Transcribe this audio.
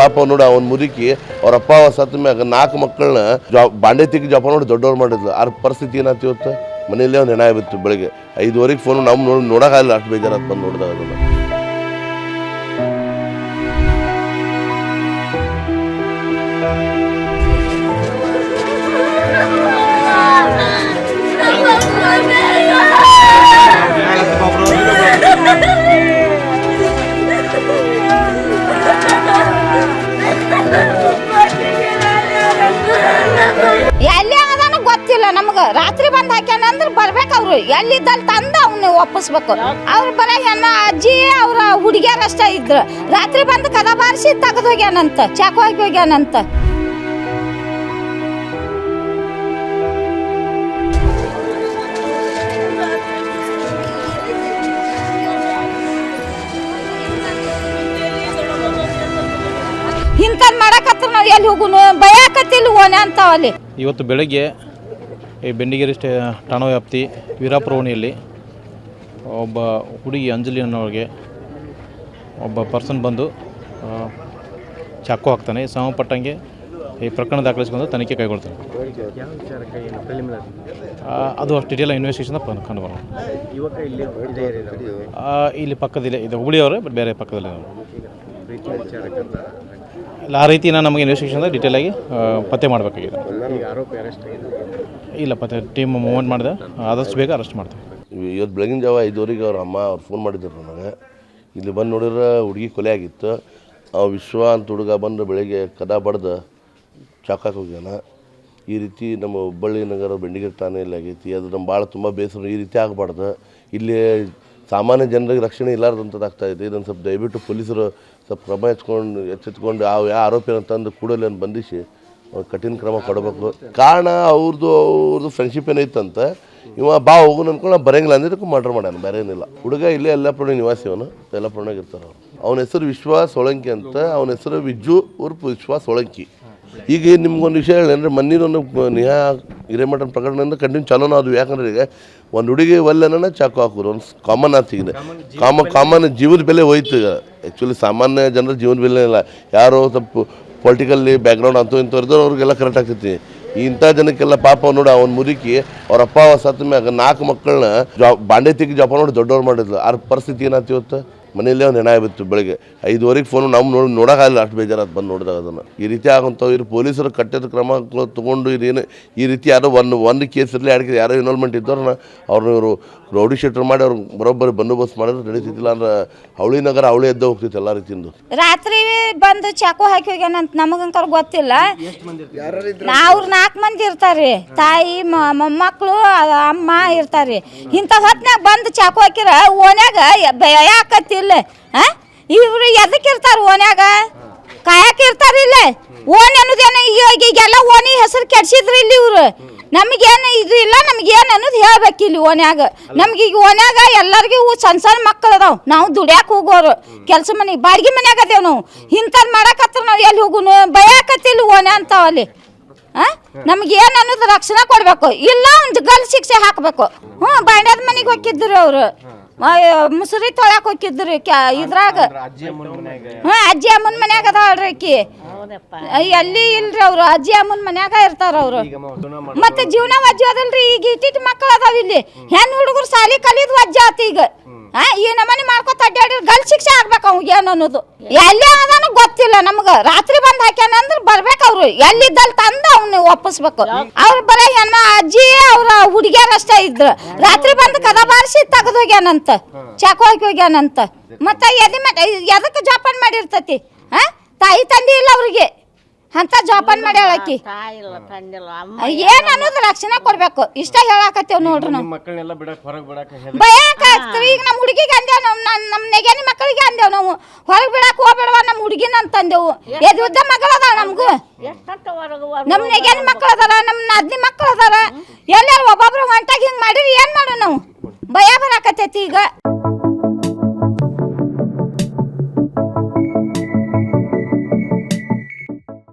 ಪಾಪ ನೋಡಿ ಅವನ್ ಮುದುಕಿ, ಅವ್ರ ಅಪ್ಪ ಸತ್ತ ಮ್ಯಾಗ ನಾಲ್ಕು ಮಕ್ಕಳನ್ನ ಬಾಂಡೆ ತಿಕ್ಕಿ ಜಪ ನೋಡಿ ದೊಡ್ಡವ್ರು ಮಾಡಿದ್ಲು. ಅವ್ರ ಪರಿಸ್ಥಿತಿ ಏನಾಯ್ತು ಇವತ್ತು? ಮನೆಯಲ್ಲೇ ಒಂದು ಹೆಣ ಬಿತ್ತು ಬೆಳಿಗ್ಗೆ. ಐದುವರೆಗೆ ಫೋನ್ ನಮ್ಮ ನೋಡಿ ನೋಡೋಕ್ಕಾಗಲ್ಲ ಅಷ್ಟು ಬೇಜಾರಾತ್ ಬಂದು ನೋಡಿದಾಗ ರಾತ್ರಿ ಬಂದು ಹಾಕ್ಯಾನ ಅಂದ್ರೆ ಬರ್ಬೇಕು ಅವರು. ಎಲ್ಲಿದ್ದಲ್ಲಿ ತಂದ ಅವನ್ನ ಒಪ್ಪಿಸ್ಬೇಕು. ಅವ್ರು ಹೆಣ್ಣ ಅಜ್ಜಿ ಅವ್ರ ಹುಡುಗಿಯರಷ್ಟೇ ಇದ್ರು. ರಾತ್ರಿ ಬಂದು ಕದ ಬಾರಿಸಿ ತೆಗೆದು ಹೋಗ್ಯಾನಂತ, ಚಾಕು ಹಾಕಿ ಹೋಗ್ಯಾನಂತ. ಇಂಥದ್ ಮಾಡಕತ್ರ ನಾವು ಎಲ್ಲಿ ಹೋಗುನು? ಓನೆ ಅಂತಾವಲ್ಲಿ ಇವತ್ತು ಬೆಳಗ್ಗೆ ಈ ಬೆಂಡಿಗೇರಿ ಸ್ಟೇ ಠಾಣಾ ವ್ಯಾಪ್ತಿ ವೀರಾಪುರವಣಿಯಲ್ಲಿ ಒಬ್ಬ ಹುಡುಗಿ ಅಂಜಲಿ ಅನ್ನೋರಿಗೆ ಒಬ್ಬ ಪರ್ಸನ್ ಬಂದು ಚಾಕು ಹಾಕ್ತಾನೆ. ಸಂಬಂಧಪಟ್ಟಂಗೆ ಈ ಪ್ರಕರಣ ದಾಖಲಿಸ್ಕೊಂಡು ತನಿಖೆ ಕೈಗೊಳ್ತಾನೆ. ಆ, ಅದು ಅಷ್ಟು ಡಿಟೇಲ್ ಇನ್ವೆಸ್ಟಿಗೇಷನ್ ಕಂಡು ಬರೋಣ ಇಲ್ಲಿ ಪಕ್ಕದಲ್ಲೇ ಇದು. ಹುಬ್ಳಿಯವರೇ ಬಟ್ ಬೇರೆ ಪಕ್ಕದಲ್ಲೇ ಇಲ್ಲ ಆ ರೀತಿನ ನಮಗೆ ಇನ್ವೆಸ್ಟಿಗೇಷನ್ ಡೀಟೇಲಾಗಿ ಪತ್ತೆ ಮಾಡಬೇಕಾಗಿದೆ. ಇಲ್ಲ ಪತ್ತೆ ಟೀಮ್ ಮೂವ್ಮೆಂಟ್ ಮಾಡಿದೆ. ಆದಷ್ಟು ಬೇಗ ಅರೆಸ್ಟ್ ಮಾಡ್ತೀವಿ. ಇವತ್ತು ಬೆಳಗಿನ ಜಾವ ಐದುವರೆಗೆ ಅವ್ರ ಅಮ್ಮ ಅವ್ರು ಫೋನ್ ಮಾಡಿದ್ರು ನನಗೆ. ಇಲ್ಲಿ ಬಂದು ನೋಡಿದ್ರೆ ಹುಡುಗಿ ಕೊಲೆ ಆಗಿತ್ತು. ಆ ವಿಶ್ವ ಅಂತ ಹುಡುಗ ಬಂದು ಬೆಳಗ್ಗೆ ಕದ ಬಡ್ದು ಚಾಕಾಕ್ ಹೋಗ್ಯಾನ. ಈ ರೀತಿ ನಮ್ಮ ಹುಬ್ಬಳ್ಳಿ ನಗರ ಬೆಂಡಿಗೆರೆ ಠಾಣೆಯಲ್ಲಿ ಆಗೈತಿ. ಅದು ನಮ್ಮ ಭಾಳ ತುಂಬ ಬೇಸರ ಈ ರೀತಿ ಆಗಬಾರ್ದು. ಇಲ್ಲಿ ಸಾಮಾನ್ಯ ಜನರಿಗೆ ರಕ್ಷಣೆ ಇಲ್ಲಾರ್ದಂಥದ್ದಾಗ್ತಾ ಇದೆ. ಇದನ್ನು ಸ್ವಲ್ಪ ದಯವಿಟ್ಟು ಪೊಲೀಸರು ಸ್ವಲ್ಪ ಕ್ರಮ ಹೆಚ್ಕೊಂಡು ಎಚ್ಚೆತ್ಕೊಂಡು ಯಾವ ಯಾವ ಆರೋಪಿಯನ್ನು ತಂದು ಕೂಡಲೇ ಅವ್ನ ಬಂಧಿಸಿ ಅವ್ನ್ ಕಠಿಣ ಕ್ರಮ ಕೊಡಬೇಕು. ಕಾರಣ ಅವ್ರದ್ದು ಅವ್ರದ್ದು ಫ್ರೆಂಡ್ಶಿಪ್ ಏನೈತಂತ ಇವ ಬಾ ಹೋಗು ಅನ್ಕೊಂಡು ನಾವು ಬರಂಗಿಲ್ಲ ಅಂದಿದ್ದಕ್ಕೆ ಮರ್ಡರ್ ಮಾಡ್ಯಾನ, ಬೇರೆ ಏನಿಲ್ಲ. ಹುಡುಗ ಇಲ್ಲೇ ಯಲ್ಲಾಪುರ ನಿವಾಸಿ ಅವನು ಎಲ್ಲ ಇರ್ತಾರೆ ಅವ್ರು ಅವನ ಹೆಸರು ವಿಶ್ವ ಸೋಳಂಕಿ ಅಂತ, ಅವನ ಹೆಸರು ವಿಜ್ಜು ಉರ್ಪು ವಿಶ್ವ ಸೋಳಂಕಿ. ಈಗ ನಿಮ್ಗೊಂದು ವಿಷಯ ಹೇಳಿ ಅಂದರೆ ಒಂದು ನಿಹಾ ಹಿರೇಮಠನ ಪ್ರಕರಣದಿಂದ ಕಂಟಿನ್ಯೂ ಚಲೋನ ಅದು. ಯಾಕಂದ್ರೆ ಈಗ ಒಂದು ಹುಡುಗಿ ಒಲ್ಲೆನ ಚಾಕು ಹಾಕೋರು ಒಂದು ಕಾಮನ್ ಆತು ಈಗ ಕಾಮ ಕಾಮನ್ ಜೀವದ ಬೆಲೆ ಹೋಯ್ತು ಈಗ. ಆ್ಯಕ್ಚುಲಿ ಸಾಮಾನ್ಯ ಜನರ ಜೀವನ ಬೆಲೆ ಇಲ್ಲ. ಯಾರೋ ಸ್ವಲ್ಪ ಪೊಲಿಟಿಕಲ್ಲಿ ಬ್ಯಾಕ್ಗ್ರೌಂಡ್ ಅಂತೂ ಇಂಥ ಇರ್ತಾರೆ ಅವ್ರಿಗೆಲ್ಲ ಕರೆಕ್ಟ್ ಆಗ್ತೈತಿ. ಇಂಥ ಜನಕ್ಕೆಲ್ಲ ಪಾಪ ನೋಡಿ ಅವನ ಮುದುಕಿ ಅವ್ರ ಅಪ್ಪ ಸತ್ತ ಮ್ಯಾಗ ನಾಲ್ಕು ಮಕ್ಕಳನ್ನ ಜಾ ಬಾಂಡೆ ತೆಗಿ ಜಾಪ ನೋಡಿ ದೊಡ್ಡವ್ರು ಮಾಡಿದ್ಲು. ಆ ಪರಿಸ್ಥಿತಿ ಏನಾಯ್ತು ಇವತ್ತು? ಮನೆಯಲ್ಲೇ ಒಂದು ಹೆಣ ಬಿತ್ತು ಬೆಳಗ್ಗೆ. ಐದುವರೆಗೆ ಫೋನ್ ನಮ್ಮ ನೋಡಿ ನೋಡೋಕ್ಕಾಗಲ್ಲ ಅಷ್ಟು ಅದು ಬಂದು ನೋಡಿದಾಗ ಅದನ್ನು. ಈ ರೀತಿ ಆಗಂಥವ್ರು ಪೊಲೀಸರು ಕಟ್ಟಿದ ಕ್ರಮ ತೊಗೊಂಡು ಇದೇನು ಈ ರೀತಿ ಯಾರೋ ಒಂದು ಒಂದು ಕೇಸ್ ಇರಲಿ ಯಾರೋ ಇನ್ವಾಲ್ವ್ಮೆಂಟ್ ಇದ್ದವ್ರನ್ನ ಅವ್ರನ್ನ ಇವರು ರೌಡಿ ಶೀಟರ್ ಮಾಡಿ ಅವ್ರು ಬರೋಬ್ಬರಿ ಬಂದೋಬಸ್ತ್ ಮಾಡಿದ್ರೆ ನಡೀತಿದ್ದಿಲ್ಲ ಅಂದ್ರೆ ಅವಳಿ ನಗರ ಅವಳಿ ಎದ್ದ ಹೋಗ್ತಿತ್ತು ಎಲ್ಲ ರೀತಿಯಿಂದ. ರಾತ್ರಿ ಬಂದು ಚಾಕು ಹಾಕಿ ಹೋಗ್ಯಾನಂತ ನಮಗಂಕರ್ ಗೊತ್ತಿಲ್ಲ. ಅವ್ರು ನಾಲ್ಕು ಮಂದಿ ಇರ್ತಾರೆ ತಾಯಿ ಮೊಮ್ಮಕ್ಕಳು ಅಮ್ಮ ಇರ್ತಾರೆ ಇಂಥ ಹೊತ್ನಾಗ ಬಂದು ಚಾಕು ಹಾಕಿರ ಓನ್ಯಾಗ ಯಾಕತ್ತಿಲ್ಲ ಆ? ಇವ್ರು ಎದಕ್ಕೆ ಇರ್ತಾರ ಓನ್ಯಾಗ? ಕಾಯಕ್ ಇರ್ತಾರ ಇಲ್ಲ? ಓನ್ ಅನ್ನೋದೇನು ಈಗ ಈಗೆಲ್ಲ ಓನಿ ಹೆಸರು ಕೆಡ್ಸಿದ್ರಿ ಇಲ್ಲಿ ಇವ್ರು. ನಮಗೇನು ಇದು ಇಲ್ಲ, ನಮಗೇನು ಅನ್ನೋದು ಹೇಳ್ಬೇಕು ಇಲ್ಲಿ ಓನ್ಯಾಗ. ನಮ್ಗೆ ಈಗ ಓನ್ಯಾಗ ಎಲ್ಲರಿಗೂ ಸಣ್ಣ ಸಣ್ಣ ಮಕ್ಕಳು ಅದಾವ. ನಾವು ದುಡ್ಯಾಕ ಹೋಗೋರು. ಕೆಲಸ ಮನೆಗೆ, ಬಾಡಿಗೆ ಮನ್ಯಾಗ ಅದೇವ್ ನಾವು. ಇಂಥದ್ದು ಮಾಡಕತ್ರ ನಾವು ಎಲ್ಲಿ ಹೋಗುನು? ಇಲ್ಲಿ ಓನೆ ಅಂತಾವಲ್ಲಿ ಅಲ್ಲಿ. ನಮ್ಗೆ ಏನು ಅನ್ನೋದು ರಕ್ಷಣೆ ಕೊಡಬೇಕು. ಇಲ್ಲ, ಒಂದು ಗಲ್ ಶಿಕ್ಷೆ ಹಾಕಬೇಕು. ಹ್ಞೂ ಬಾಂಡ್ಯದ ಮನೆಗೆ ಹೋಗಿದ್ರು ಅವರು. ಮುಸುರಿ ತೊಳ್ಯಾಕ ಹೋಗಿದ್ರಿ ಕ್ಯಾ ಇದ್ರಾಗ? ಅಜ್ಜಿ ಅಮ್ಮನ ಮನ್ಯಾಗ. ಹ್ಞೂ ಅಜ್ಜಿ ಅಮ್ಮನ ಮನ್ಯಾಗ ಅದಾಳ್ರಿ ಆಕಿ ಎಲ್ಲಿ ಇಲ್ರಿ ಅವ್ರು ಅಜ್ಜಿ ಅಮ್ಮನ ಮನ್ಯಾಗ ಇರ್ತಾರ ಅವ್ರು. ಮತ್ತೆ ಜೀವನ ವಜ್ಜಿ ಅದಲ್ರಿ ಈಗ ಇಟ್ಟಿಟ್ಟು ಮಕ್ಕಳು ಅದಾವ ಇಲ್ಲಿ. ಹೆಣ್ಣು ಹುಡುಗರು ಸಾಲಿ ಕಲಿದ್ ವಜ್ಜ ಆತ ಈಗ. ಆ ಈ ನಮನಿ ಮಾಡ್ಕೊತ ಅಡ್ಡಾಡಿ ಗಲ್ ಶಿಕ್ಷೆ ಆಗ್ಬೇಕು ಅವ್ ಏನು ಅನ್ನೋದು. ಎಲ್ಲಿ ಅದನ್ನು ಗೊತ್ತಿಲ್ಲ ನಮಗ. ರಾತ್ರಿ ಬಂದು ಹಾಕ್ಯಾನ ಅಂದ್ರೆ ಬರ್ಬೇಕು ಅವ್ರು. ಎಲ್ಲಿದ್ದಲ್ಲಿ ತಂದ ಅವ್ನ ಒಪ್ಪಿಸ್ಬೇಕು. ಅವ್ರು ಬರ ಹೆಣ್ಣ ಅಜ್ಜಿ ಅವ್ರ ಹುಡುಗಿಯರಷ್ಟೇ ಇದ್ರು. ರಾತ್ರಿ ಬಂದು ಕದ ಬಾರಿಸಿ ತೆಗೆದು ಹೋಗ್ಯಾನಂತ. ಚಾಕು ಹಾಕಿ ಹೋಗ್ಯಾನಂತ. ಮತ್ತೆ ಎದಿ ಎದಕ್ಕೆ ಜೋಪಾನ ಮಾಡಿರ್ತತಿ? ಹಾ ತಾಯಿ ತಂದೆ ಇಲ್ಲ ಅವ್ರಿಗೆ. ಅಂತ ಜೋಪಾನ ಮಾಡ್ಯಾಳ ಆಕಿ. ಏನ್ ಅನ್ನೋದು ರಕ್ಷಣೆ ಕೊಡ್ಬೇಕು. ಇಷ್ಟ ಹೇಳಾಕತ್ತೇವ್ ನೋಡ್ರಿ ನಾವು. ನಿಮ್ಮ ಮಕ್ಕಳನ್ನೆಲ್ಲ ಬಿಡಕ್ ಹೊರಗೆ ಬಿಡಕ್ ಹೆದರ್ ಭಯಂಕ ಆಗ್ತದೆ ಈಗ ನಮ್ಮ ಹುಡುಗಿಗೆ ಅಂದೇವ್ ನಾವು ನಮ್ಮ ನೆಗೆನಿ ಮಕ್ಕಳಿಗೆ ಅಂದೇವ್ ನಾವು. ಹೊರಗೆ ಬಿಡಕ್ ಹೋಗ್ಬೇಡವ ನಮ್ಮ ಹುಡುಗಿನ ಅಂತಂದೇವು. ಎದುದ್ದ ಮಗಳದ ನಮಗೂ. ನಮ್ಮ ನೆಗೆನಿ ಮಕ್ಕಳು ಅದಾರ ನಮ್ಮ ನಾದ್ನಿ ಮಕ್ಕಳು ಅದಾರ ಎಲ್ಲಾರು ಒಬ್ಬೊಬ್ರು ಹೊಂಟಾಗಿ ಹಿಂಗ್ ಮಾಡಿರಿ ಏನ್ ಮಾಡೋ ನಾವು? ಭಯ ಬರಾಕತ್ತೈತಿ ಈಗ.